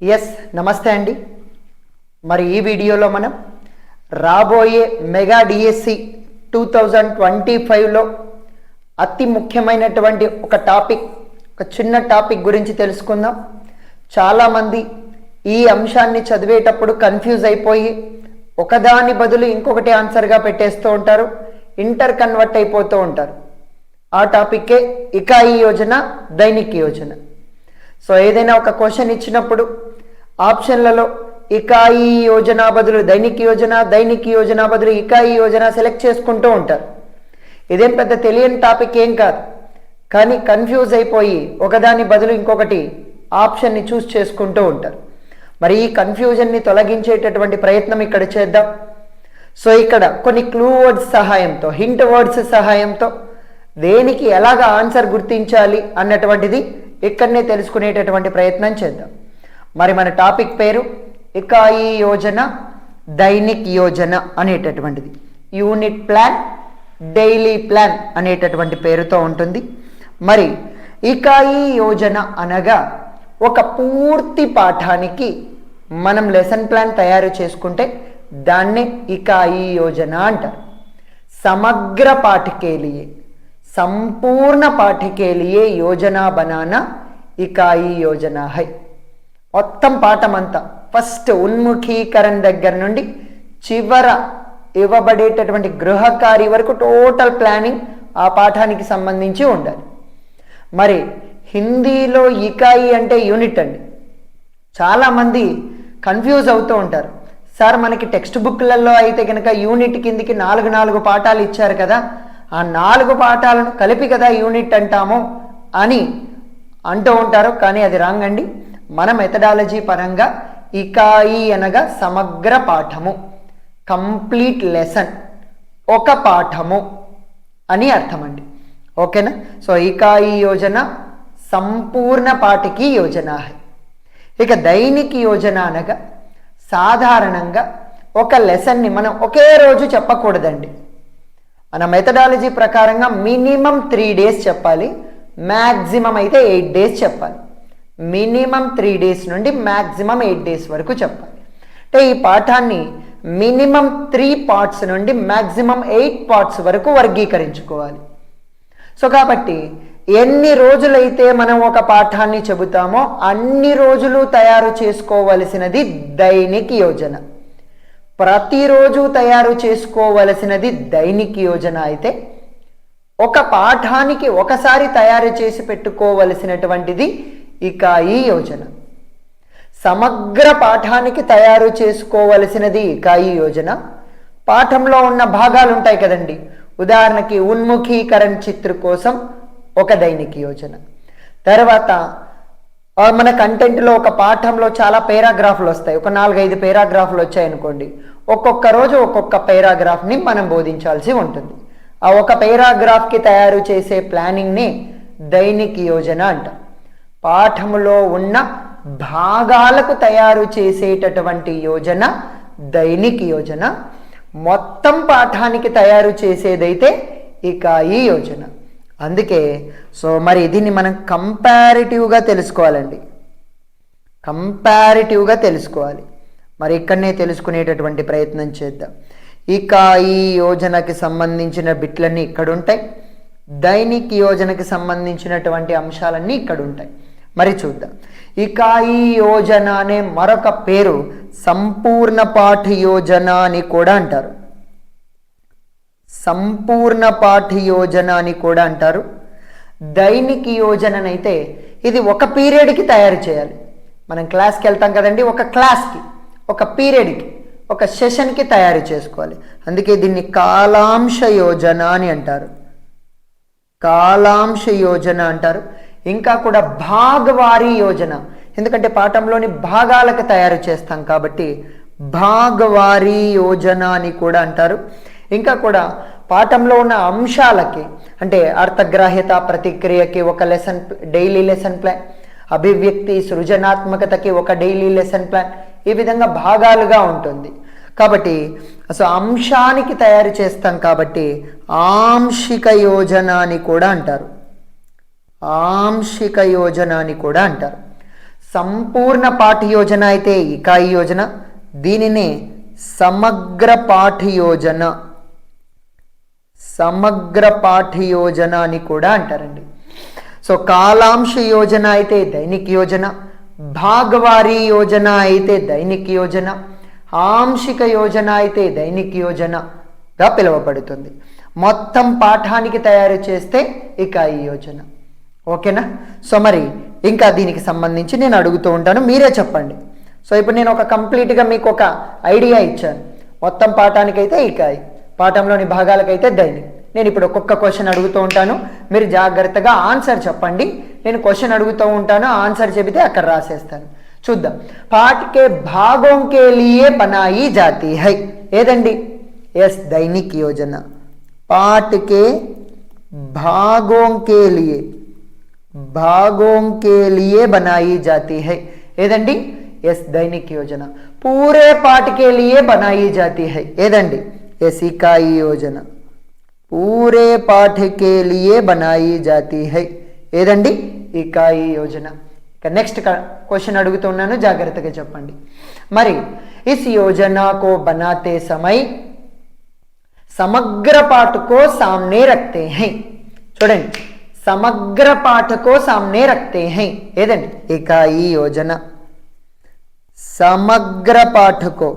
Yes నమస్తే అండి. మరి ఈ వీడియోలో మనం రాబోయే mega DSC two thousand twenty ఫైవ్లో అతి ముఖ్యమైనటువంటి ఒక టాపిక్ ఒక చిన్న టాపిక్ గురించి తెలుసుకుందాం. చాలామంది ఈ అంశాన్ని చదివేటప్పుడు కన్ఫ్యూజ్ అయిపోయి ఒకదాని బదులు ఇంకొకటి ఆన్సర్గా పెట్టేస్తూ ఉంటారు ఇంటర్ కన్వర్ట్ అయిపోతూ ఉంటారు. ఆ టాపిక్కే ఇకాయి యోజన దైనిక్ యోజన. సో ఏదైనా ఒక క్వశ్చన్ ఇచ్చినప్పుడు ఆప్షన్లలో ఇకాయి యోజన బదులు దైనిక్ యోజన దైనిక్ యోజన బదులు ఇకాయి యోజన సెలెక్ట్ చేసుకుంటూ ఉంటారు. ఇదేం పెద్ద తెలియని టాపిక్ ఏం కాదు. కానీ కన్ఫ్యూజ్ అయిపోయి ఒకదాని బదులు ఇంకొకటి ఆప్షన్ని చూస్ చేసుకుంటూ ఉంటారు. మరి ఈ కన్ఫ్యూజన్ని తొలగించేటటువంటి ప్రయత్నం ఇక్కడ చేద్దాం. సో ఇక్కడ కొన్ని క్లూ వర్డ్స్ సహాయంతో హింట్ వర్డ్స్ సహాయంతో దేనికి ఎలాగ ఆన్సర్ గుర్తించాలి అన్నటువంటిది ఇక్కడనే తెలుసుకునేటటువంటి ప్రయత్నం చేద్దాం. మరి మన టాపిక్ పేరు ఇకాయి యోజన దైనిక్ యోజన అనేటటువంటిది. యూనిట్ ప్లాన్ డైలీ ప్లాన్ అనేటటువంటి పేరుతో ఉంటుంది. మరి ఇకాయి యోజన అనగా ఒక పూర్తి పాఠానికి మనం లెసన్ ప్లాన్ తయారు చేసుకుంటే దాన్నే ఇకాయి యోజన అంటారు. సమగ్ర పాఠకేలియే సంపూర్ణ పాఠకేలియే యోజన బనానా ఇకాయి యోజన హై. మొత్తం పాఠం అంతా ఫస్ట్ ఉన్ముఖీకరణ దగ్గర నుండి చివర ఇవ్వబడేటటువంటి గృహకారి వరకు టోటల్ ప్లానింగ్ ఆ పాఠానికి సంబంధించి ఉండాలి. మరి హిందీలో ఇకాయి అంటే యూనిట్ అండి. చాలామంది కన్ఫ్యూజ్ అవుతూ ఉంటారు. సార్ మనకి టెక్స్ట్ బుక్లలో అయితే కనుక యూనిట్ కిందికి నాలుగు నాలుగు పాఠాలు ఇచ్చారు కదా ఆ నాలుగు పాఠాలను కలిపి కదా యూనిట్ అంటాము అని అంటూ ఉంటారు. కానీ అది రాంగ్ అండి. మన మెథడాలజీ పరంగా ఇకాయి అనగా సమగ్ర పాఠము కంప్లీట్ లెసన్ ఒక పాఠము అని అర్థమండి. ఓకేనా? సో ఇకాయి యోజన సంపూర్ణ పాఠకి యోజన ఇక దైనిక యోజన అనగా సాధారణంగా ఒక లెసన్ని మనం ఒకే రోజు చెప్పకూడదండి. మన మెథడాలజీ ప్రకారంగా మినిమం త్రీ డేస్ చెప్పాలి మ్యాక్సిమం అయితే ఎయిట్ డేస్ చెప్పాలి. మినిమం త్రీ డేస్ నుండి మ్యాక్సిమం ఎయిట్ డేస్ వరకు చెప్పాలి. అంటే ఈ పాఠాన్ని మినిమం త్రీ పార్ట్స్ నుండి మ్యాక్సిమం ఎయిట్ పార్ట్స్ వరకు వర్గీకరించుకోవాలి. సో కాబట్టి ఎన్ని రోజులైతే మనం ఒక పాఠాన్ని చెబుతామో అన్ని రోజులు తయారు చేసుకోవలసినది దైనిక్ యోజన. ప్రతిరోజు తయారు చేసుకోవలసినది దైనిక్ యోజన అయితే ఒక పాఠానికి ఒకసారి తయారు చేసి పెట్టుకోవలసినటువంటిది ఇక ఈ యోజన. సమగ్ర పాఠానికి తయారు చేసుకోవలసినది ఇక ఈ యోజన. పాఠంలో ఉన్న భాగాలు ఉంటాయి కదండి. ఉదాహరణకి ఉన్ముఖీకరణ చిత్ర కోసం ఒక దైనిక యోజన. తర్వాత మన కంటెంట్లో ఒక పాఠంలో చాలా పేరాగ్రాఫ్లు వస్తాయి. ఒక నాలుగైదు పేరాగ్రాఫ్లు వచ్చాయనుకోండి. ఒక్కొక్క రోజు ఒక్కొక్క పేరాగ్రాఫ్ని మనం బోధించాల్సి ఉంటుంది. ఆ ఒక పేరాగ్రాఫ్కి తయారు చేసే ప్లానింగ్ని దైనిక్ యోజన అంటాం. పాఠములో ఉన్న భాగాలకు తయారు చేసేటటువంటి యోజన దైనిక్ యోజన. మొత్తం పాఠానికి తయారు చేసేదైతే ఇక ఈ యోజన. అందుకే సో మరి దీన్ని మనం కంపారిటివ్గా తెలుసుకోవాలండి. కంపారిటివ్గా తెలుసుకోవాలి. మరి ఇక్కడనే తెలుసుకునేటటువంటి ప్రయత్నం చేద్దాం. ఇక ఈ యోజనకి సంబంధించిన బిట్లన్నీ ఇక్కడ ఉంటాయి దైనిక్ యోజనకి సంబంధించినటువంటి అంశాలన్నీ ఇక్కడ ఉంటాయి మరి చూద్దాం. ఇక ఈ యోజన అనే మరొక పేరు సంపూర్ణ పాఠ యోజన అని కూడా అంటారు. సంపూర్ణ పాఠ యోజన అని కూడా అంటారు. దైనిక్ యోజననైతే ఇది ఒక పీరియడ్కి తయారు చేయాలి. మనం క్లాస్కి వెళ్తాం కదండి ఒక క్లాస్కి ఒక పీరియడ్కి ఒక సెషన్కి తయారు చేసుకోవాలి. అందుకే దీన్ని కాలాంశ యోజన అని అంటారు. కాలాంశ యోజన అంటారు. ఇంకా కూడా భాగవారీ యోజన. ఎందుకంటే పాఠంలోని భాగాలకు తయారు చేస్తాం కాబట్టి భాగవారీ యోజన అని కూడా అంటారు. ఇంకా కూడా పాఠంలో ఉన్న అంశాలకి అంటే అర్థగ్రాహ్యత ప్రతిక్రియకి ఒక లెసన్ డైలీ లెసన్ ప్లాన్ అభివ్యక్తి సృజనాత్మకతకి ఒక డైలీ లెసన్ ప్లాన్ ఈ విధంగా భాగాలుగా ఉంటుంది. కాబట్టి సో అంశానికి తయారు చేస్తాం కాబట్టి ఆంశిక యోజన అని కూడా అంటారు. ఆంశిక యోజన అని కూడా అంటారు. సంపూర్ణ పాఠ యోజన అయితే ఇకాయి యోజన దీనినే సమగ్ర పాఠ యోజన సమగ్ర పాఠ యోజన అని కూడా అంటారండి. సో కాలాంశ యోజన అయితే దైనిక యోజన భాగవారీ యోజన అయితే దైనిక యోజన ఆంశిక యోజన అయితే దైనిక యోజనగా పిలువబడుతుంది. మొత్తం పాఠానికి తయారు చేస్తే ఇక ఈ యోజన. ఓకేనా? సో మరి ఇంకా దీనికి సంబంధించి నేను అడుగుతూ ఉంటాను. మీరే చెప్పండి. సో ఇప్పుడు నేను ఒక కంప్లీట్గా మీకు ఒక ఐడియా ఇచ్చాను. మొత్తం పాఠానికైతే ఇకాయ్ పాఠంలోని భాగాలకైతే దైని నేను ఇప్పుడు ఒక్కొక్క క్వశ్చన్ అడుగుతూ ఉంటాను. మీరు జాగ్రత్తగా ఆన్సర్ చెప్పండి. నేను క్వశ్చన్ అడుగుతూ ఉంటాను. ఆన్సర్ చెబితే అక్కడ రాసేస్తాను. చూద్దాం. పాట్ భాగోంకేలియే భాగం జాతి హై. ఏదండి? ఎస్ దైనిక్ యోజన. పాటికే భాగోంకేలియే భాగం కేలియే బనాయి జాతి హై. ఏదండి? ఎస్ దైనిక్ యోజన. పూరే పాటకే లియే బనాయి జాతి హై. ఏదండి? ఎస్ ఇకాయి యోజన. పూరే పాఠకే లియే బనాయి జాతి హై. ఏదండి? ఇకాయి యోజన. నెక్స్ట్ క్వశ్చన్ అడుగుతున్నాను జాగ్రత్తగా చెప్పండి. మరి ఇస్ యోజనాకో బనాతే సమయ సమగ్ర పాటుకో సామ్నే రక్తే హై. చూడండి. సమగ్ర పాఠ को सामने रखते हैं ఏదండి ఇకాయి యోజన समग्र पाठ को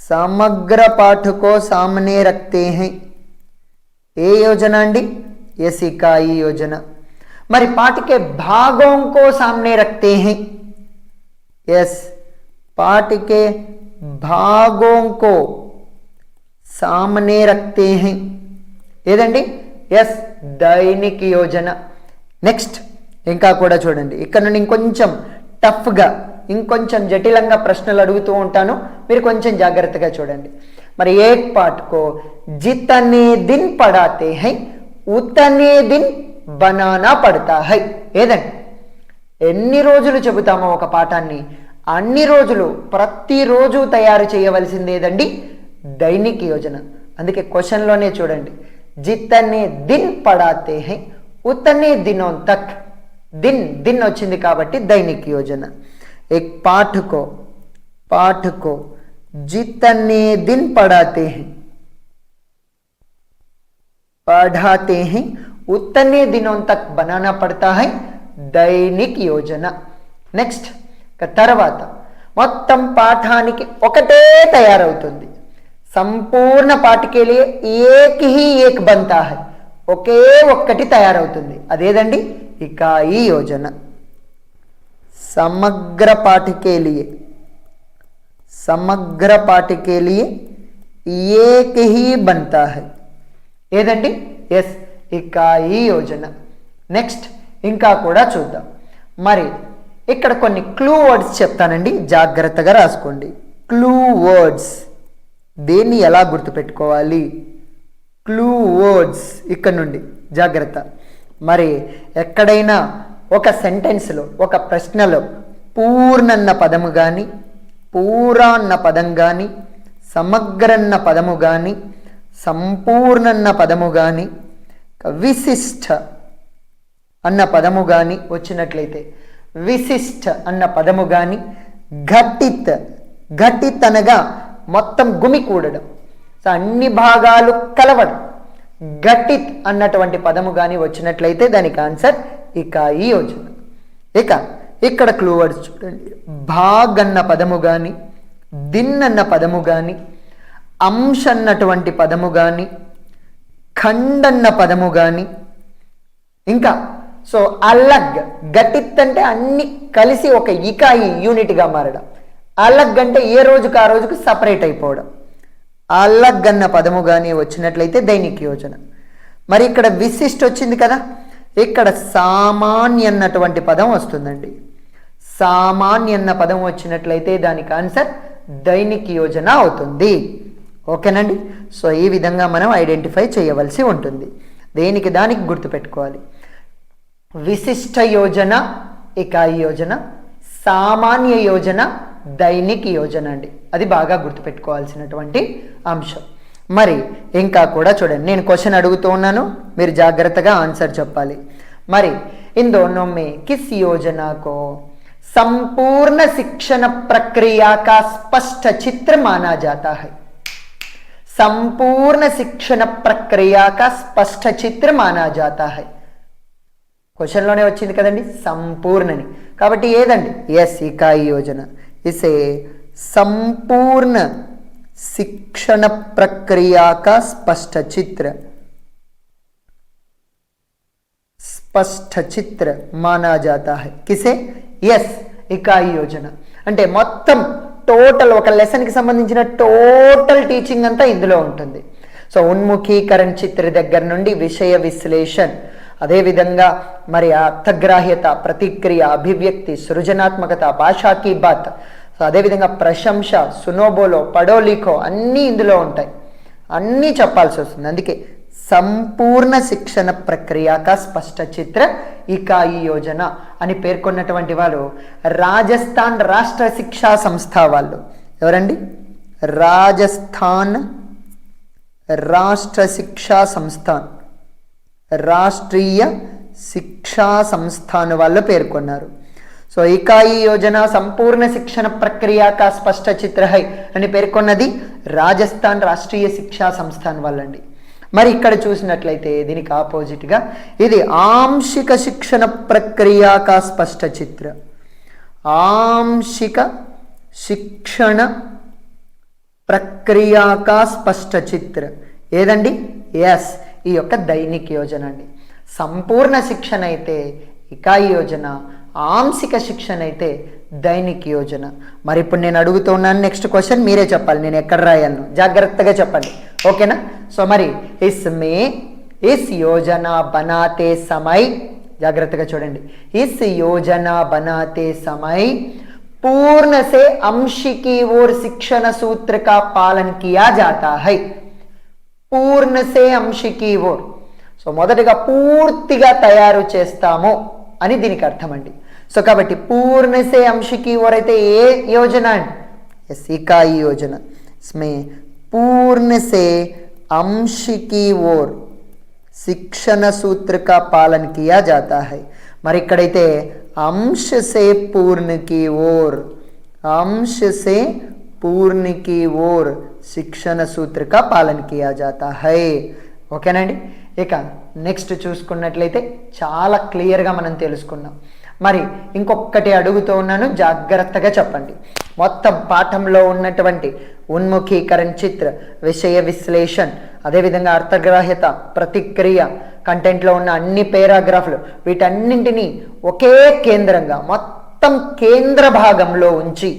समग्र पाठ को सामने रखते हैं ఏ యోజన అండి ఎస్ ఇకాయి యోజన మరి पाठ के भागों को सामने रखते हैं यस पाठ के भागों को सामने रखते हैं ఏదండి ఎస్ దైనిక్ యోజన. నెక్స్ట్ ఇంకా కూడా చూడండి. ఇక్కడ నుండి ఇంకొంచెం టఫ్గా ఇంకొంచెం జటిలంగా ప్రశ్నలు అడుగుతూ ఉంటాను. మీరు కొంచెం జాగ్రత్తగా చూడండి. మరి ఏక్ పాటుకో జితనే దిన్ పడాతే హై ఉతనే దిన్ బనానా పడతా హై. ఏదండి? ఎన్ని రోజులు చెబుతామో ఒక పాఠాన్ని. అన్ని రోజులు ప్రతిరోజు తయారు చేయవలసింది ఏదండి? దైనిక్ యోజన. అందుకే క్వశ్చన్లోనే చూడండి. జితనే దిన్ పడాతే హై ఉతనే దినోం తక్ దిన్ దిన్ వచ్చింది కాబట్టి దైనిక్ యోజన एक पाठ को पाठ को जितने दिन पढ़ाते हैं पढ़ाते हैं उतने दिनों तक बनाना पड़ता है దైనిక్ యోజన నెక్స్ట్ తర్వాత మొత్తం పాఠానికి ఒకటే తయారవుతుంది సంపూర్ణ పాటికేలే ఏకి ఏక్ బంతా హై. ఒకే ఒక్కటి తయారవుతుంది. అదేదండి? ఇక ఈ యోజన. సమగ్ర పాటికేలియే. సమగ్ర పాటికేలియే ఏక్ హీ బంతా హై. ఏదండి? ఎస్ ఇక ఈ యోజన. నెక్స్ట్ ఇంకా కూడా చూద్దాం. మరి ఇక్కడ కొన్ని క్లూ వర్డ్స్ చెప్తానండి. జాగ్రత్తగా రాసుకోండి. Clue words. దేన్ని ఎలా గుర్తుపెట్టుకోవాలి? క్లూ వర్డ్స్ ఇక్కడ నుండి. జాగ్రత్త. మరి ఎక్కడైనా ఒక సెంటెన్స్లో ఒక ప్రశ్నలో పూర్ణన్న పదము కానీ పూరాన్న పదం కానీ సమగ్రన్న పదము కానీ సంపూర్ణన్న పదము కానీ విశిష్ట అన్న పదము కానీ వచ్చినట్లయితే విశిష్ట అన్న పదము కానీ ఘటిత్ ఘటిత్ అనగా మొత్తం గుమి కూడడం. సో అన్ని భాగాలు కలవడం. గట్టిత్ అన్నటువంటి పదము కానీ వచ్చినట్లయితే దానికి ఆన్సర్ ఇక ఈ యోజన ఇక ఇక్కడ క్లూ వర్డ్స్ చూడండి. భాగ్ అన్న పదము కానీ దిన్ అన్న పదము కానీ అంశ అన్నటువంటి పదము కానీ ఖండ్ అన్న పదము కానీ ఇంకా సో అలగ్ గటిత్ అంటే అన్ని కలిసి ఒక ఇకాయి యూనిట్గా మారడం. అల్లగ్గంటే అంటే ఏ రోజుకు ఆ రోజుకు సపరేట్ అయిపోవడం. అల్లగ్గన్న అన్న పదము కానీ వచ్చినట్లయితే దైనిక యోజన. మరి ఇక్కడ విశిష్ట వచ్చింది కదా ఇక్కడ సామాన్య అన్నటువంటి పదం వస్తుందండి. సామాన్య అన్న పదం వచ్చినట్లయితే దానికి ఆన్సర్ దైనిక్ యోజన అవుతుంది. ఓకేనండి? సో ఈ విధంగా మనం ఐడెంటిఫై చేయవలసి ఉంటుంది. దేనికి దానికి గుర్తుపెట్టుకోవాలి. విశిష్ట యోజన ఇకాయి యోజన సామాన్య యోజన దైనిక్ యోజన అండి అది బాగా గుర్తుపెట్టుకోవాల్సినటువంటి అంశం మరి ఇంకా కూడా చూడండి నేను క్వశ్చన్ అడుగుతూ ఉన్నాను మీరు జాగ్రత్తగా ఆన్సర్ చెప్పాలి మరి in Dono May kiss Yojana కో संपूर्ण शिक्षण प्रक्रिया का स्पष्ट चित्र माना जाता है संपूर्ण शिक्षण प्रक्रिया का स्पष्ट चित्र माना जाता है క్వశ్చన్లోనే వచ్చింది కదండి సంపూర్ణని కాబట్టి ఏదండి ఎస్ ఇకాయి యోజన इसे సంపూర్ణ శిక్షణ प्रक्रिया का స్పష్ట చిత్ర స్పష్ట చిత్ర మానాజాత కిసే ఎస్ ఇకాయి యోజన అంటే మొత్తం టోటల్ ఒక లెసన్కి సంబంధించిన టోటల్ టీచింగ్ అంతా ఇందులో ఉంటుంది సో ఉన్ముఖీకరణ చిత్ర దగ్గర నుండి విషయ విశ్లేషణ అదేవిధంగా మరి అర్థగ్రాహ్యత ప్రతిక్రియ అభివ్యక్తి సృజనాత్మకత భాషాకి బాత్ సో అదేవిధంగా ప్రశంస సునోబోలో పడోలికో అన్నీ ఇందులో ఉంటాయి. అన్నీ చెప్పాల్సి వస్తుంది. అందుకే సంపూర్ణ శిక్షణ ప్రక్రియక స్పష్ట చిత్ర ఇకాయి యోజన అని పేర్కొన్నటువంటి వాళ్ళు రాజస్థాన్ రాష్ట్ర శిక్షా సంస్థ వాళ్ళు. ఎవరండి? రాజస్థాన్ రాష్ట్ర శిక్షా సంస్థాన్ రాష్ట్రీయ శిక్షా సంస్థాను వాళ్ళు పేర్కొన్నారు. సో ఇకాయి యోజన సంపూర్ణ శిక్షణ ప్రక్రియక స్పష్ట చిత్ర హై అని పేర్కొన్నది రాజస్థాన్ రాష్ట్రీయ శిక్షా సంస్థాన్ వాళ్ళండి. మరి ఇక్కడ చూసినట్లయితే దీనికి ఆపోజిట్గా ఇది ఆంశిక శిక్షణ ప్రక్రియక స్పష్ట చిత్ర. ఆంశిక శిక్షణ ప్రక్రియక స్పష్ట చిత్ర. ఏదండి? ఎస్. ఈ యొక్క దైనిక్ యోజన అండి సంపూర్ణ శిక్షణ అయితే ఇకాయి యోజన ఆంశిక శిక్షణ అయితే దైనిక్ యోజన మరి ఇప్పుడు నేను అడుగుతున్నాను నెక్స్ట్ క్వశ్చన్ మీరే చెప్పాలి నేను ఎక్కడ రాయాలను జాగ్రత్తగా చెప్పండి ఓకేనా సో మరి ఇస్మే ఇస్ యోజన బనాతే సమై జాగ్రత్తగా చూడండి ఇస్ యోజన బనాతే సమై पूर्ण से अंश की ओर शिक्षण सूत्र का पालन किया जाता है పూర్ణసే అంశికి ఓర్. సో మొదటగా పూర్తిగా తయారు చేస్తాము అని దీనికి అర్థం అండి సో కాబట్టి పూర్ణసే అంశికి ఓర్ అయితే ఏ యోజన అండి? ఎస్ ఈ యోజన. స్మే పూర్ణసే అంశికి ఓర్. శిక్షణ సూత్రిక కా పాలన కియా జాతా హై. మరి ఇక్కడైతే అంశసే పూర్ణకి ఓర్. అంశసే पूर्ण की ओर శిక్షణ సూత్ర కా పాలన కియా జాతా హై ఓకేనండి ఇక నెక్స్ట్ చూసుకున్నట్లయితే చాలా క్లియర్గా మనం తెలుసుకున్నాం మరి ఇంకొకటి అడుగుతూ ఉన్నాను జాగ్రత్తగా చెప్పండి మొత్తం పాఠంలో ఉన్నటువంటి ఉన్ముఖీకరణ చిత్ర విషయ విశ్లేషణ అదేవిధంగా అర్థగ్రాహ్యత ప్రతిక్రియ కంటెంట్లో ఉన్న అన్ని పేరాగ్రాఫ్లు వీటన్నింటినీ ఒకే కేంద్రంగా మొత్తం కేంద్ర భాగంలో ఉంచి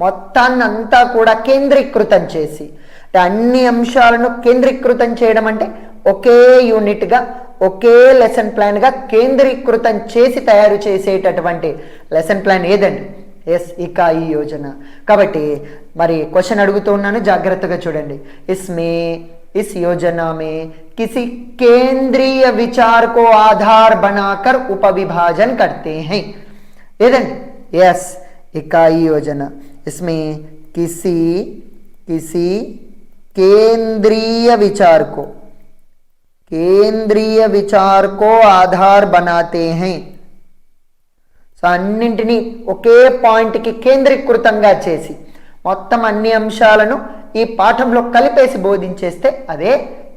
మొత్తాన్ని అంతా కూడా కేంద్రీకృతం చేసి అంటే అన్ని అంశాలను కేంద్రీకృతం చేయడం అంటే ఒకే యూనిట్గా ఒకే లెసన్ ప్లాన్గా కేంద్రీకృతం చేసి తయారు చేసేటటువంటి లెసన్ ప్లాన్ ఏదండి ఎస్ ఇకా ఈ యోజన కాబట్టి మరి క్వశ్చన్ అడుగుతూ ఉన్నాను జాగ్రత్తగా చూడండి ఇస్మే ఇస్ योजना में किसी केंद्रीय विचार को आधार बनाकर उपविभाजन करते हैं ఏదండి ఎస్ इकाई योजना इसमें किसी किसी केंद्रीय विचार को केंद्रीय विचार को आधार बनाते हैं సో అన్నింటినీ ఒకే పాయింట్కి కేంద్రీకృతంగా చేసి మొత్తం అన్ని అంశాలను ఈ పాఠంలో కలిపేసి బోధించేస్తే అదే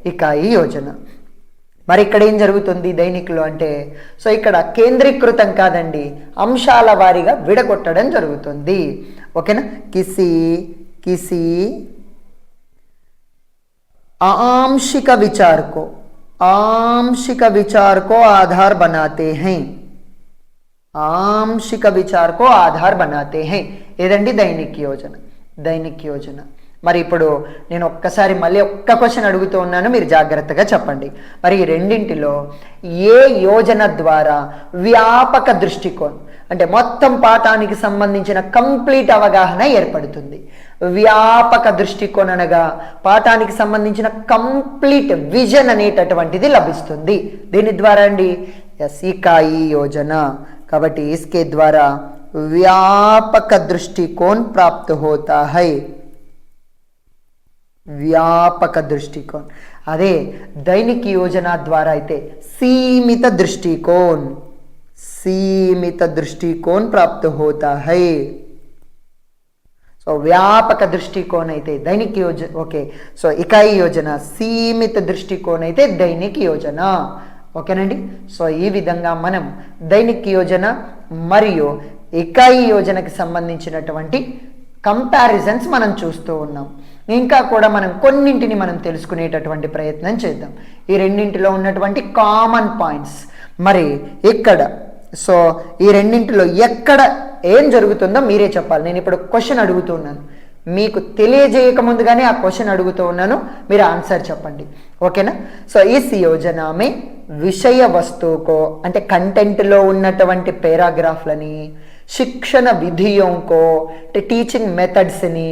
ఇకాయి యోజన మరి ఇక్కడ ఏం జరుగుతుంది దైనికులు అంటే సో ఇక్కడ కేంద్రీకృతం కాదండి అంశాల వారీగా విడగొట్టడం జరుగుతుంది ఓకేనా కిసి కిసి आंशिक विचार को आंशिक विचार को आधार बनाते हैं ఆంశిక విచార్ కో ఆధార్ బనాతే హై ఏదండి దైనిక్ యోజన దైనిక్ యోజన మరి ఇప్పుడు నేను ఒక్కసారి మళ్ళీ ఒక్క క్వశ్చన్ అడుగుతూ ఉన్నాను మీరు జాగ్రత్తగా చెప్పండి మరి ఈ రెండింటిలో ఏ యోజన ద్వారా వ్యాపక దృష్టికోణం అంటే మొత్తం పాఠానికి సంబంధించిన కంప్లీట్ అవగాహన ఏర్పడుతుంది వ్యాపక దృష్టికోణం అనగా పాఠానికి సంబంధించిన కంప్లీట్ విజన్ అనేటటువంటిది లభిస్తుంది దీని ద్వారా అండి ఎస్ ఇకాయి యోజన కాబట్టి इसके द्वारा व्यापक दृष्टिकोण प्राप्त होता है వ్యాపక దృష్టికోన్ అదే దైనిక్ యోజన ద్వారా అయితే సీమిత దృష్టికోన్ సీమిత దృష్టికోన్ ప్రాప్త హోతా హై. సో వ్యాపక దృష్టికోన్ అయితే దైనిక్ యోజన ఓకే. సో ఇకాయి యోజన సీమిత దృష్టికోన్ అయితే దైనిక్ యోజన. ఓకేనండి? సో ఈ విధంగా మనం దైనిక్ యోజన మరియు ఇకాయి యోజనకి సంబంధించినటువంటి కంపారిజన్స్ మనం చూస్తూ ఉన్నాం. ఇంకా కూడా మనం కొన్నింటిని మనం తెలుసుకునేటటువంటి ప్రయత్నం చేద్దాం. ఈ రెండింటిలో ఉన్నటువంటి కామన్ పాయింట్స్ మరి ఇక్కడ సో ఈ రెండింటిలో ఎక్కడ ఏం జరుగుతుందో మీరే చెప్పాలి. నేను ఇప్పుడు క్వశ్చన్ అడుగుతున్నాను మీకు తెలియజేయక ముందుగానే ఆ క్వశ్చన్ అడుగుతూ ఉన్నాను. మీరు ఆన్సర్ చెప్పండి. ఓకేనా సో ఈ యోజనమే విషయ వస్తువుకో అంటే కంటెంట్లో ఉన్నటువంటి పేరాగ్రాఫ్లని శిక్షణ విధియోంకో అంటే టీచింగ్ మెథడ్స్ని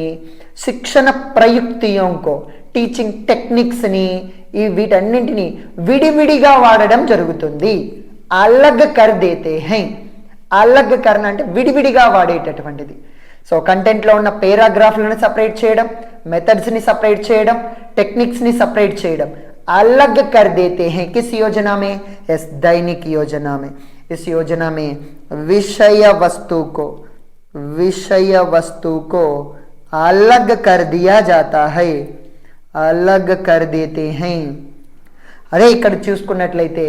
శిక్షణ ప్రయుక్తియోంకో టీచింగ్ టెక్నిక్స్ని ఈ వీటన్నింటిని విడివిడిగా వాడడం జరుగుతుంది అలగ్ కర్ దేతే హై అలగ్ కర్ణ అంటే విడివిడిగా వాడేటటువంటిది సో కంటెంట్లో ఉన్న పేరాగ్రాఫ్లను సపరేట్ చేయడం మెథడ్స్ని సపరేట్ చేయడం టెక్నిక్స్ని సపరేట్ చేయడం अलग कर देते हैं किस योजना में यस दैनिक योजना में इस योजना में विषय वस्तु को विषय वस्तु को अलग कर दिया जाता है अलग कर देते हैं అదే ఇక్కడ చూసుకున్నట్లయితే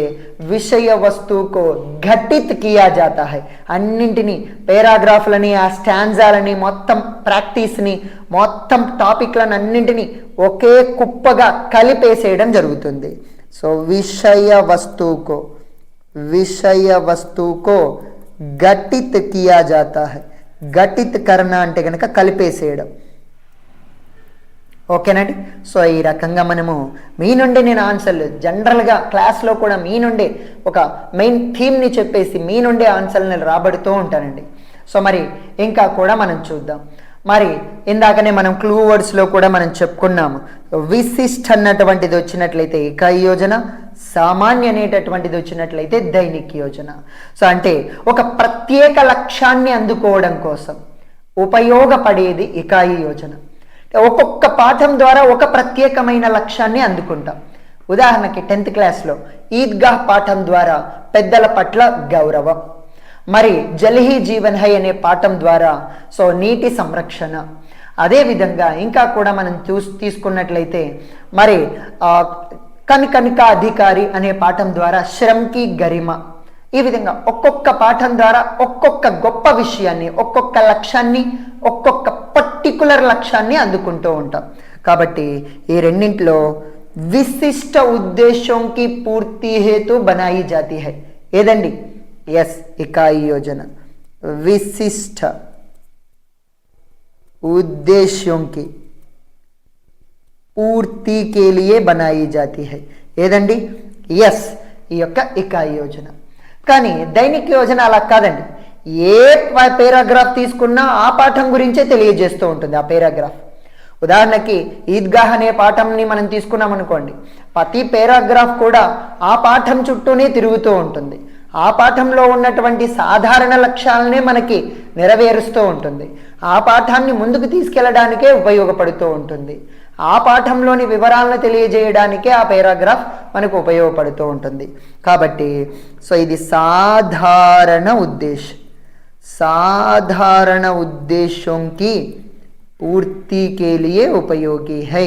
విషయ వస్తువుకు ఘటిత్ కియా జాతా హై అన్నింటినీ పేరాగ్రాఫ్లని ఆ స్టాంజాలని మొత్తం ప్రాక్టీస్ని మొత్తం టాపిక్లను అన్నింటినీ ఒకే కుప్పగా కలిపేసేయడం జరుగుతుంది సో విషయ వస్తువుకో విషయ వస్తువుకో ఘటిత్ కియా జాతా హై. ఘటిత్ కర్ణ అంటే కనుక కలిపేసేయడం. ఓకేనండి సో ఈ రకంగా మనము మీ నుండి నేను ఆన్సర్లు జనరల్గా క్లాస్లో కూడా మీ నుండే ఒక మెయిన్ థీమ్ని చెప్పేసి మీ నుండే ఆన్సర్లు రాబడుతూ ఉంటానండి. సో మరి ఇంకా కూడా మనం చూద్దాం. మరి ఇందాకనే మనం క్లూ వర్డ్స్లో కూడా మనం చెప్పుకున్నాము. విశిష్ట అన్నటువంటిది వచ్చినట్లయితే ఇకాయి యోజన సామాన్య అనేటటువంటిది వచ్చినట్లయితే దైనిక్ యోజన. సో అంటే ఒక ప్రత్యేక లక్ష్యాన్ని అందుకోవడం కోసం ఉపయోగపడేది ఇకాయి యోజన. ఒక్కొక్క పాఠం ద్వారా ఒక ప్రత్యేకమైన లక్ష్యాన్ని అందుకుంటాం. ఉదాహరణకి టెన్త్ క్లాస్లో ఈద్గాహ్ పాఠం ద్వారా పెద్దల పట్ల గౌరవం. మరి జల్హీ జీవన్ హై అనే పాఠం ద్వారా సో నీటి సంరక్షణ. అదేవిధంగా ఇంకా కూడా మనం చూసి తీసుకున్నట్లయితే మరి కనికనిక అధికారి అనే పాఠం ద్వారా శ్రమ్కి గరిమ. ఈ విధంగా ఒక్కొక్క పాఠం ద్వారా ఒక్కొక్క గొప్ప విషయాన్ని ఒక్కొక్క లక్ష్యాన్ని ఒక్కొక్క పర్టికులర్ లక్ష్యాన్ని అందుకుంటూ ఉంటాం. కాబట్టి ఈ రెండింటిలో విశిష్ట ఉద్దేశంకి పూర్తి హేతు బనాయి జాతి హై. ఏదండి? ఎస్ ఇకాయి యోజన. విశిష్ట ఉద్దేశ్యంకి పూర్తి కేలియే బనాయి జాతి హై. ఏదండి? ఎస్ ఈ యొక్క ఇకాయి యోజన. కానీ దైనిక యోజన అలా కాదండి. ఏ పేరాగ్రాఫ్ తీసుకున్నా ఆ పాఠం గురించే తెలియజేస్తూ ఉంటుంది ఆ పేరాగ్రాఫ్. ఉదాహరణకి ఈద్గాహ్ అనే పాఠంని మనం తీసుకున్నాం అనుకోండి ప్రతి పేరాగ్రాఫ్ కూడా ఆ పాఠం చుట్టూనే తిరుగుతూ ఉంటుంది. ఆ పాఠంలో ఉన్నటువంటి సాధారణ లక్ష్యాలనే మనకి నెరవేరుస్తూ ఉంటుంది. ఆ పాఠాన్ని ముందుకు తీసుకెళ్ళడానికే ఉపయోగపడుతూ ఉంటుంది. ఆ పాఠంలోని వివరాలను తెలియజేయడానికే ఆ పేరాగ్రాఫ్ మనకు ఉపయోగపడుతూ ఉంటుంది. కాబట్టి సో ఇది సాధారణ ఉద్దేశం సాధారణ ఉద్దేశంకి పూర్తి కేలియే ఉపయోగి హై.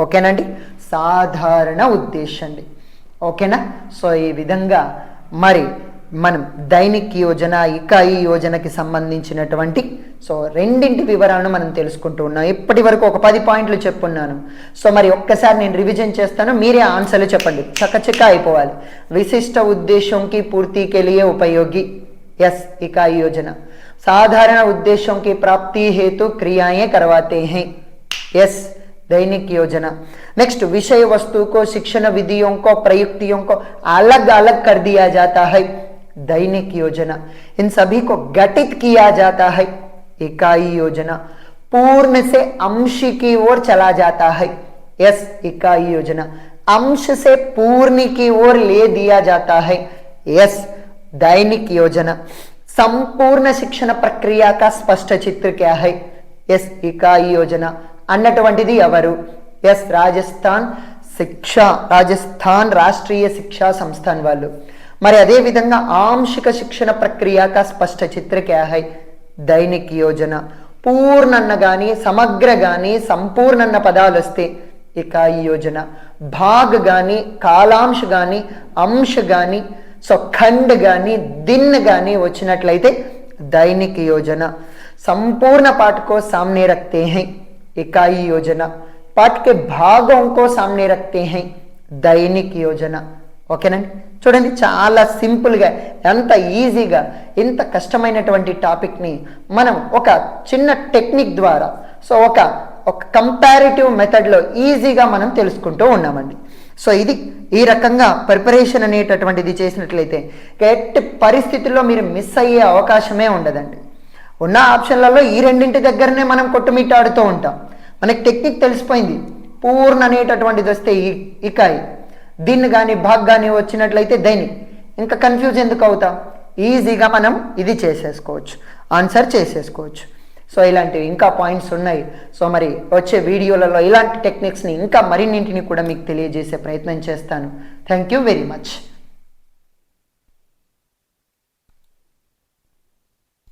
ఓకేనండి? సాధారణ ఉద్దేశం అండి ఓకేనా? సో ఈ విధంగా మరి మనం దైనిక్ యోజన ఇక ఈ యోజనకి సంబంధించినటువంటి సో రెండింటి వివరాలను మనం తెలుసుకుంటూ ఉన్నాం ఇప్పటి వరకు ఒక పది పాయింట్లు చెప్పున్నాను సో మరి ఒక్కసారి నేను రివిజన్ చేస్తాను మీరే ఆన్సర్లు చెప్పండి చకచక అయిపోవాలి విశిష్ట ఉద్దేశంకి పూర్తి కెలియే ఉపయోగి ఎస్ ఇకాయి యోజన साधारण उद्देश्यों की प्राप्ति हेतु क्रियाएं करवाते हैं यस दैनिक योजना नेक्स्ट विषय वस्तु को शिक्षण विधियों को प्रयुक्तियों को अलग अलग कर दिया जाता है दैनिक योजना इन सभी को गठित किया जाता है इकाई योजना पूर्ण से अंश की ओर चला जाता है यस इकाई योजना अंश से पूर्ण की ओर ले दिया जाता है यस दैनिक योजना संपूर्ण शिक्षण ప్రక్రియ का స్పష్ట చిత్ర క్యా హై. ఎస్ ఇకాయి యోజన. అన్నటువంటిది ఎవరు? ఎస్ రాజస్థాన్ శిక్ష రాజస్థాన్ రాష్ట్రీయ శిక్షా సంస్థాన్ వాళ్ళు. మరి అదేవిధంగా ఆంశిక శిక్షణ ప్రక్రియ కా స్పష్ట చిత్ర క్యా హై? దైనిక్ యోజన పూర్ణన్న గాని సమగ్ర గాని సంపూర్ణన్న పదాలు వస్తే ఇకాయి యోజన భాగ్ గాని కాలాంశ గాని అంశ గాని సో ఖండ్ గాని దిన్ గాని వచ్చినట్లయితే दैनिक योजना संपूर्ण पाठ को सामने रखते हैं इकाई योजना पाठ के भागों को सामने रखते हैं दैनिक योजना ఓకేనండి చూడండి చాలా సింపుల్గా ఎంత ఈజీగా ఇంత కష్టమైనటువంటి టాపిక్ని మనం ఒక చిన్న టెక్నిక్ ద్వారా సో ఒక ఒక కంపారిటివ్ మెథడ్లో ఈజీగా మనం తెలుసుకుంటూ ఉన్నామండి. సో ఇది ఈ రకంగా ప్రిపరేషన్ అనేటటువంటిది చేసినట్లయితే ఎట్టి పరిస్థితుల్లో మీరు మిస్ అయ్యే అవకాశమే ఉండదండి. ఉన్న ఆప్షన్లలో ఈ రెండింటి దగ్గరనే మనం కొట్టుమిట్టాడుతూ ఉంటాం. మనకి టెక్నిక్ తెలిసిపోయింది. పూర్ణ అనేటటువంటిది వస్తే ఈ ఇకాయి దీన్ని కానీ భాగ్ కానీ వచ్చినట్లయితే దైని? ఇంకా కన్ఫ్యూజ్ ఎందుకు అవుతాం? ఈజీగా మనం ఇది చేసేసుకోవచ్చు. ఆన్సర్ చేసేసుకోవచ్చు. సో ఇలాంటివి ఇంకా పాయింట్స్ ఉన్నాయి. సో మరి వచ్చే వీడియోలలో ఇలాంటి టెక్నిక్స్ని ఇంకా మరిన్నింటిని కూడా మీకు తెలియజేసే ప్రయత్నం చేస్తాను. Thank you very much